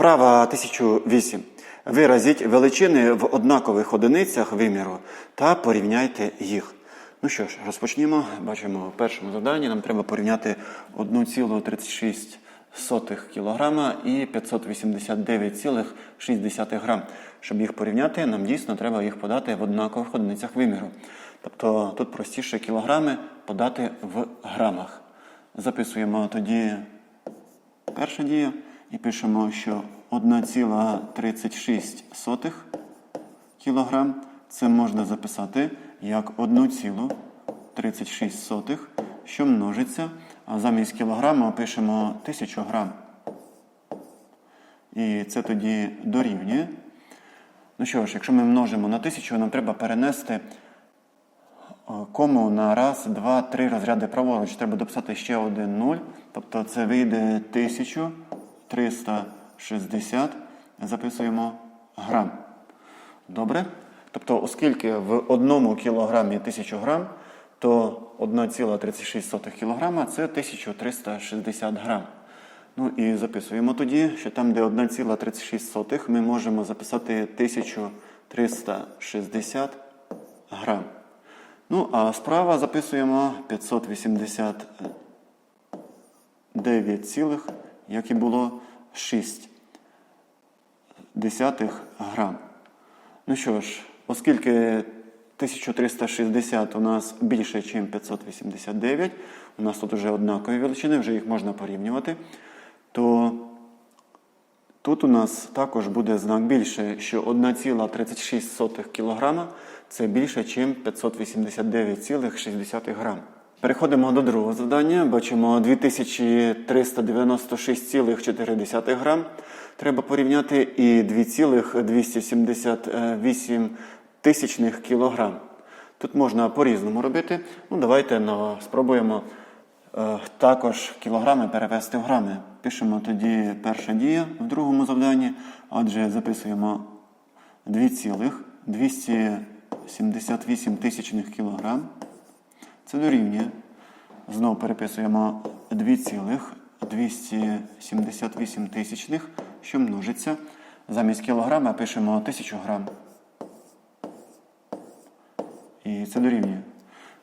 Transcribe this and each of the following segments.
Вправа 1008. Виразіть величини в однакових одиницях виміру та порівняйте їх. Ну що ж, розпочнімо. Бачимо, в першому завданні нам треба порівняти 1,36 кг і 589,6 грам. Щоб їх порівняти, нам дійсно треба їх подати в однакових одиницях виміру. Тобто тут простіше кілограми подати в грамах. Записуємо тоді перша дія і пишемо, що 1,36 кг це можна записати як 1,36, що множиться, а замість кілограма пишемо 1000 грам. І це тоді дорівнює. Ну що ж, якщо ми множимо на 1000, нам треба перенести е, кому на раз, два, три розряди праворуч. Треба дописати ще один 0. Тобто це вийде 1360. Записуємо грам. Добре? Тобто, оскільки в одному кілограмі 1000 грам, то 1,36 кілограма це 1360 грам. Ну і записуємо тоді, що там, де 1,36, ми можемо записати 1360 грам. Ну, а справа записуємо 589, цілих, як і було 6 десятих грам. Ну що ж, оскільки 1360 у нас більше, ніж 589, у нас тут вже однакові величини, вже їх можна порівнювати, то тут у нас також буде знак більше, що 1,36 кг це більше, ніж 589,6 грам. Переходимо до другого завдання. Бачимо 2396,4 грам. Треба порівняти і 2,278 тисячних кілограм. Тут можна по-різному робити. Ну, давайте ну, спробуємо е, також кілограми перевести в грами. Пишемо тоді перша дія в другому завданні, отже, записуємо 2,278 тисячних кілограм. Це дорівнює. Знову переписуємо 2,278 тисячних, що множиться. Замість кілограма пишемо 1000 грам. І це дорівнює.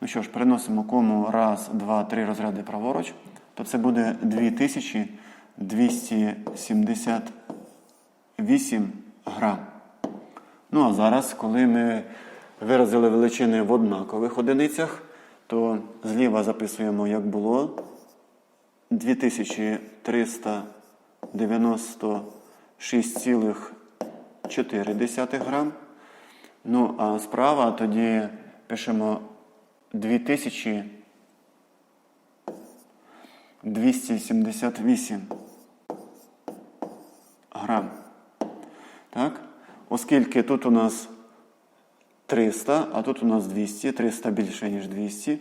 Ну що ж, переносимо кому раз, два, три розряди праворуч, то це буде 2278 грам. Ну а зараз, коли ми виразили величини в однакових одиницях, то зліва записуємо, як було 2396,4 грам. Ну, а справа тоді пишемо 2278 грам. Так? Оскільки тут у нас 300, а тут у нас 200, 300 більше, ніж 200,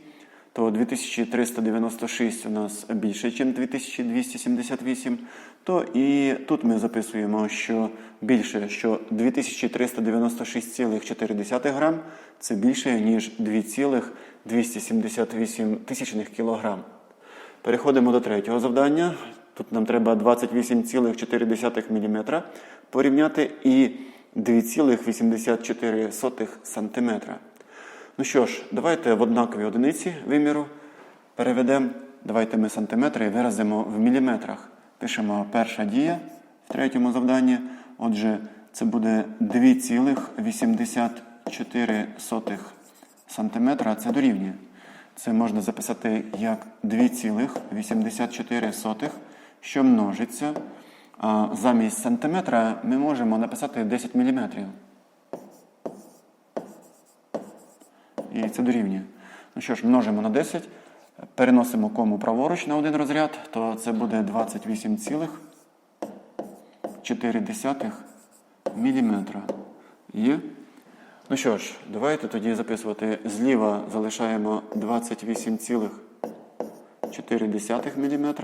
то 2396 у нас більше, ніж 2278, то і тут ми записуємо, що більше, що 2396,4 грам це більше, ніж 2,278 тисячних кілограм.Переходимо до третього завдання. Тут нам треба 28,4 мм порівняти і 2,84 см. Ну що ж, давайте в однакові одиниці виміру переведемо. Давайте ми сантиметри виразимо в міліметрах. Пишемо перша дія в третьому завданні. Отже, це буде 2,84 см. Це дорівнює. Це можна записати як 2,84, що множиться. Замість сантиметра ми можемо написати 10 мм. І це дорівнює. Ну що ж, множимо на 10, переносимо кому праворуч на один розряд, то це буде 28,4 мм. Є? Ну що ж, давайте тоді записувати зліва залишаємо 28,4 мм.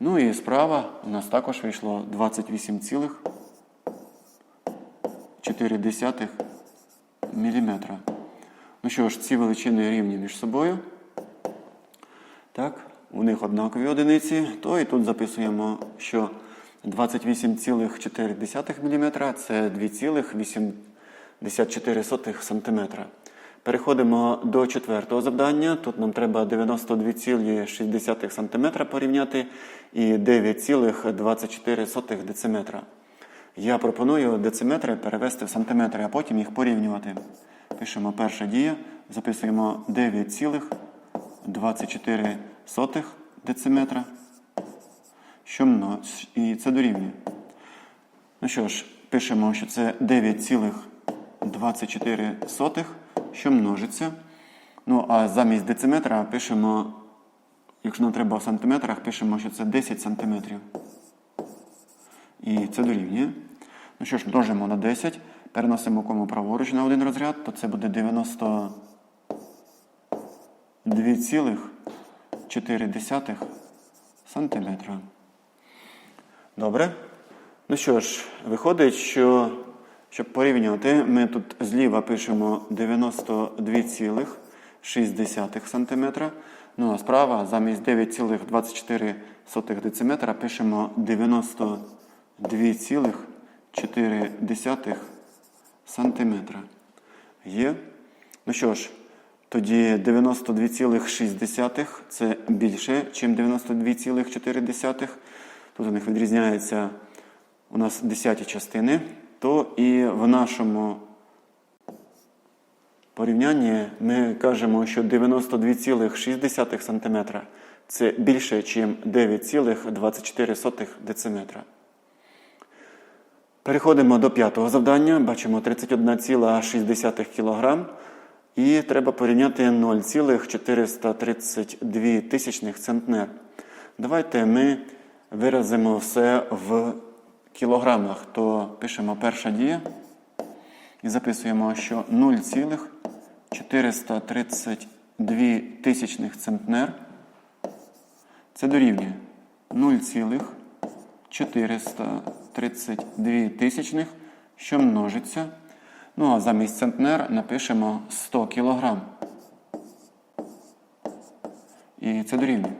Ну і справа у нас також вийшло 28,4 мм. Ну що ж, ці величини рівні між собою. Так, у них однакові одиниці, то і тут записуємо, що 28,4 мм це 2,84 см. Переходимо до четвертого завдання. Тут нам треба 92,6 см порівняти і 9,24 дециметра. Я пропоную дециметри перевести в сантиметри, а потім їх порівнювати. Пишемо перша дія, записуємо 9,24 дециметра. Що мно... І це дорівнює. Ну що ж, пишемо, що це 9,24, що множиться. Ну, а замість дециметра пишемо, якщо нам треба в сантиметрах, пишемо, що це 10 сантиметрів. І це дорівнює. Ну що ж, множимо на 10, переносимо кому праворуч на один розряд, то це буде 92,4 сантиметра. Добре. Ну що ж, виходить, що щоб порівняти, ми тут зліва пишемо 92,6 см. Ну а справа замість 9,24 дециметра пишемо 92,4 см. Є? Ну що ж, тоді 92,6 це більше, ніж 92,4. Тут у них відрізняється у нас десяті частини, то і в нашому порівнянні ми кажемо, що 92,6 см це більше, ніж 9,24 дециметра. Переходимо до п'ятого завдання. Бачимо 31,6 кг. І треба порівняти 0,432 тисячних центнер. Давайте ми виразимо все в кілограмах, то пишемо перша дія і записуємо, що 0,432 тисячних центнер це дорівнює 0,432 тисячних, що множиться. Ну, а замість центнер напишемо 100 кілограм. І це дорівнює.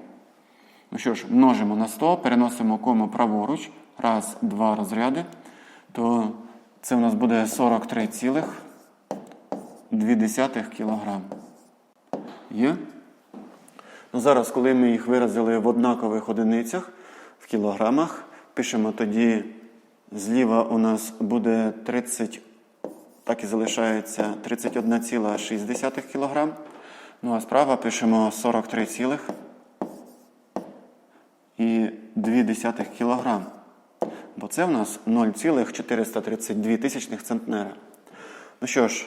Ну що ж, множимо на 100, переносимо кому праворуч. Раз, два розряди. То це у нас буде 43,2 кг. Є? Ну, Зараз, коли ми їх виразили в однакових одиницях, в кілограмах, пишемо тоді зліва у нас буде 30, так і залишається 31,6 кг. Ну а справа пишемо 43, і 2 кг. Бо це в нас 0,432 тисячних центнера. Ну що ж,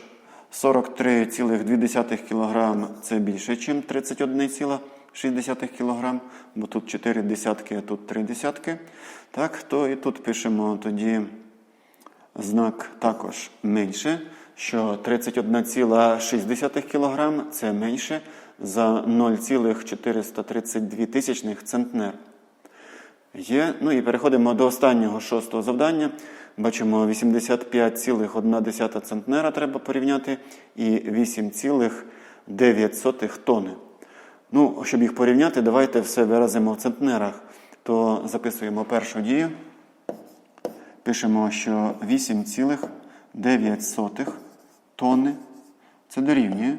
43,2 кг це більше, ніж 31,6 кг, бо тут 4 десятки, а тут 3 десятки. Так, то і тут пишемо тоді знак також менше, що 31,6 кг це менше за 0,432 тисячних центнер. Є. Ну і переходимо до останнього шостого завдання. Бачимо 85,1 центнера треба порівняти і 8,9 тонни. Ну, щоб їх порівняти, давайте все виразимо в центнерах. То записуємо першу дію. Пишемо, що 8,9 тонни. Це дорівнює.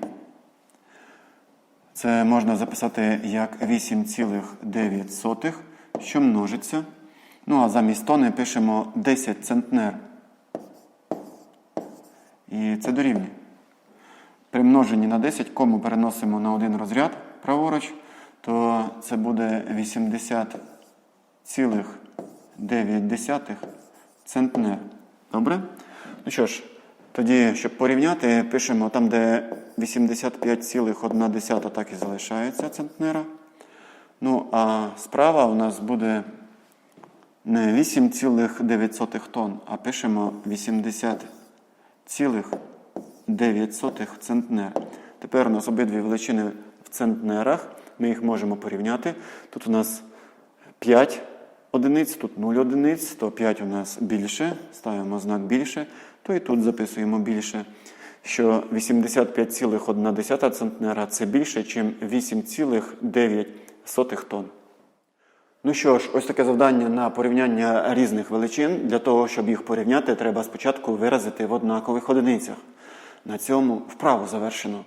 Це можна записати як 8,9 що множиться. Ну, а замість тони пишемо 10 центнер. І це дорівнює. При множенні на 10 кому переносимо на один розряд праворуч, то це буде 80,9 центнер. Добре? Ну що ж, тоді, щоб порівняти, пишемо там, де 85,1 так і залишається центнера. Ну, а справа у нас буде не 8,9 тонн, а пишемо 80,9 центнер. Тепер у нас обидві величини в центнерах. Ми їх можемо порівняти. Тут у нас 5 одиниць, тут 0 одиниць, то 5 у нас більше, ставимо знак більше, то і тут записуємо більше. Що 85,1 центнера це більше, ніж 8,9 сотих тонн. Ну що ж, ось таке завдання на порівняння різних величин. Для того, щоб їх порівняти, треба спочатку виразити в однакових одиницях. На цьому вправу завершено.